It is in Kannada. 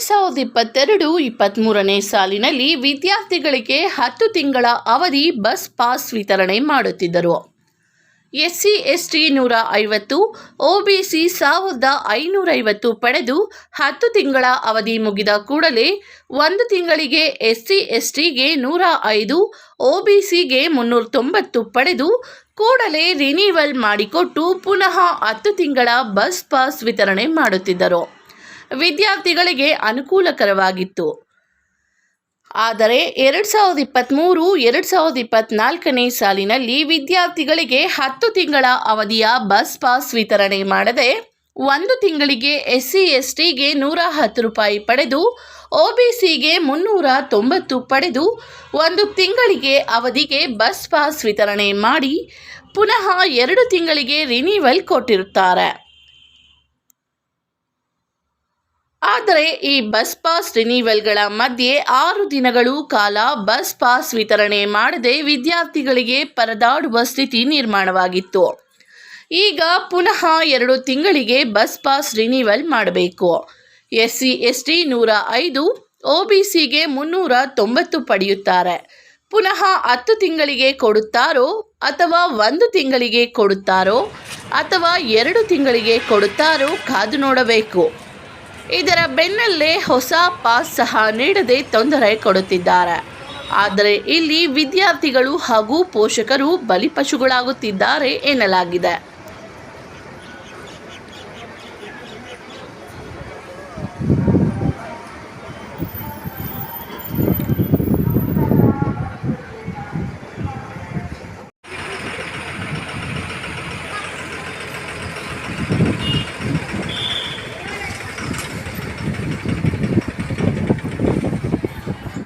ಸಾವಿರದ ಇಪ್ಪತ್ತೆರಡು ಇಪ್ಪತ್ತ್ಮೂರನೇ ಸಾಲಿನಲ್ಲಿ ವಿದ್ಯಾರ್ಥಿಗಳಿಗೆ ಹತ್ತು ತಿಂಗಳ ಅವಧಿ ಬಸ್ ಪಾಸ್ ವಿತರಣೆ ಮಾಡುತ್ತಿದ್ದರು. ಎಸ್ಸಿ, ಎಸ್ಟಿ ನೂರ ಐವತ್ತು, ಒಬಿಸಿ ಸಾವಿರದ ಐನೂರೈವತ್ತು ಪಡೆದು ಹತ್ತು ತಿಂಗಳ ಅವಧಿ ಮುಗಿದ ಕೂಡಲೇ ಒಂದು ತಿಂಗಳಿಗೆ ಎಸ್ಸಿ, ಎಸ್ಟಿಗೆ ನೂರ ಐದು, ಒಬಿಸಿಗೆ ಮುನ್ನೂರ ತೊಂಬತ್ತು ಪಡೆದು ಕೂಡಲೇ ರಿನಿವಲ್ ಮಾಡಿಕೊಟ್ಟು ಪುನಃ ಹತ್ತು ತಿಂಗಳ ಬಸ್ ಪಾಸ್ ವಿತರಣೆ ಮಾಡುತ್ತಿದ್ದರು. ವಿದ್ಯಾರ್ಥಿಗಳಿಗೆ ಅನುಕೂಲಕರವಾಗಿತ್ತು. ಆದರೆ ಎರಡು ಸಾವಿರದ ಇಪ್ಪತ್ತ್ಮೂರು ಎರಡು ಸಾವಿರದ ಇಪ್ಪತ್ತ್ನಾಲ್ಕನೇ ಸಾಲಿನಲ್ಲಿ ವಿದ್ಯಾರ್ಥಿಗಳಿಗೆ ಹತ್ತು ತಿಂಗಳ ಅವಧಿಯ ಬಸ್ ಪಾಸ್ ವಿತರಣೆ ಮಾಡದೆ ಒಂದು ತಿಂಗಳಿಗೆ ಎಸ್ ಸಿ ಎಸ್ ಟಿಗೆ ನೂರ ಹತ್ತು ರೂಪಾಯಿ ಪಡೆದು ಒ ಬಿ ಸಿಗೆ ಮುನ್ನೂರ ತೊಂಬತ್ತು ಪಡೆದು ಒಂದು ತಿಂಗಳಿಗೆ ಅವಧಿಗೆ ಬಸ್ ಪಾಸ್ ವಿತರಣೆ ಮಾಡಿ, ಪುನಃ ಎರಡು ತಿಂಗಳಿಗೆ ರಿನಿವಲ್ ಕೊಟ್ಟಿರುತ್ತಾರೆ. ಆದರೆ ಈ ಬಸ್ ಪಾಸ್ ರಿನಿವಲ್ಗಳ ಮಧ್ಯೆ ಆರು ದಿನಗಳು ಕಾಲ ಬಸ್ ಪಾಸ್ ವಿತರಣೆ ಮಾಡದೆ ವಿದ್ಯಾರ್ಥಿಗಳಿಗೆ ಪರದಾಡುವ ಸ್ಥಿತಿ ನಿರ್ಮಾಣವಾಗಿತ್ತು. ಈಗ ಪುನಃ ಎರಡು ತಿಂಗಳಿಗೆ ಬಸ್ ಪಾಸ್ ರಿನಿವಲ್ ಮಾಡಬೇಕು. ಎಸ್ ಸಿ ಎಸ್ ಟಿ ನೂರ ಐದು ಒ ಬಿ ಸಿಗೆ ಮುನ್ನೂರ ತೊಂಬತ್ತು ಪಡೆಯುತ್ತಾರೆ. ಪುನಃ ಹತ್ತು ತಿಂಗಳಿಗೆ ಕೊಡುತ್ತಾರೋ ಅಥವಾ ಒಂದು ತಿಂಗಳಿಗೆ ಕೊಡುತ್ತಾರೋ ಅಥವಾ ಎರಡು ತಿಂಗಳಿಗೆ ಕೊಡುತ್ತಾರೋ ಕಾದು ನೋಡಬೇಕು. ಇದರ ಬೆನ್ನಲ್ಲೇ ಹೊಸ ಪಾಸ್ ಸಹ ನೀಡದೆ ತೊಂದರೆ ಕೊಡುತ್ತಿದ್ದಾರೆ. ಆದರೆ ಇಲ್ಲಿ ವಿದ್ಯಾರ್ಥಿಗಳು ಹಾಗೂ ಪೋಷಕರು ಬಲಿಪಶುಗಳಾಗುತ್ತಿದ್ದಾರೆ ಎನ್ನಲಾಗಿದೆ.